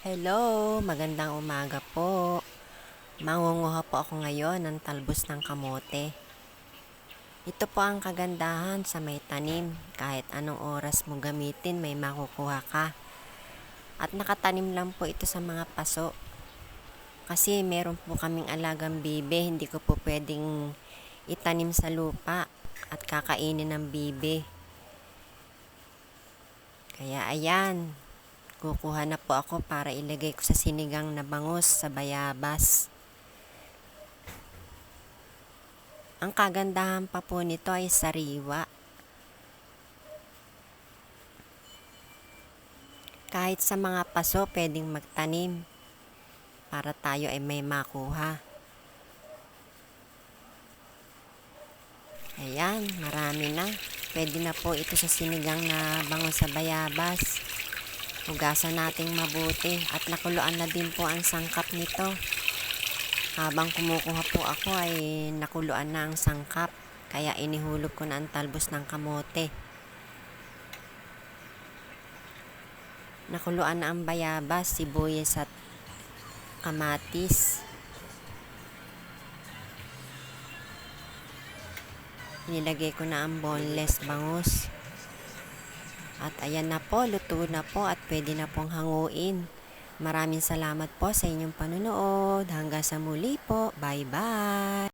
Hello, magandang umaga po. Mangunguha po ako ngayon ng talbos ng kamote. Ito po ang kagandahan sa may tanim. Kahit anong oras mo gamitin, may makukuha ka. At nakatanim lang po ito sa mga paso. Kasi meron po kaming alagang bibe, hindi ko po pwedeng itanim sa lupa at kakainin ng bibe. Kaya ayan, kukuha na po ako para ilagay ko sa sinigang na bangus sa bayabas. Ang kagandahan pa po nito ay sariwa. Kahit sa mga paso, pwedeng magtanim para tayo ay may makuha. Ayan, marami na. Pwede na po ito sa sinigang na bangus sa bayabas. Hugasan nating mabuti at nakuluan na din po ang sangkap nito. Habang kumukuha po ako ay nakuluan na ang sangkap. Kaya inihulog ko na ang talbos ng kamote. Nakuluan na ang bayabas, sibuyas at kamatis. Nilagay ko na ang boneless bangus. At ayan na po, luto na po at pwede na pong hanguin. Maraming salamat po sa inyong panunood. Hanggang sa muli po. Bye-bye!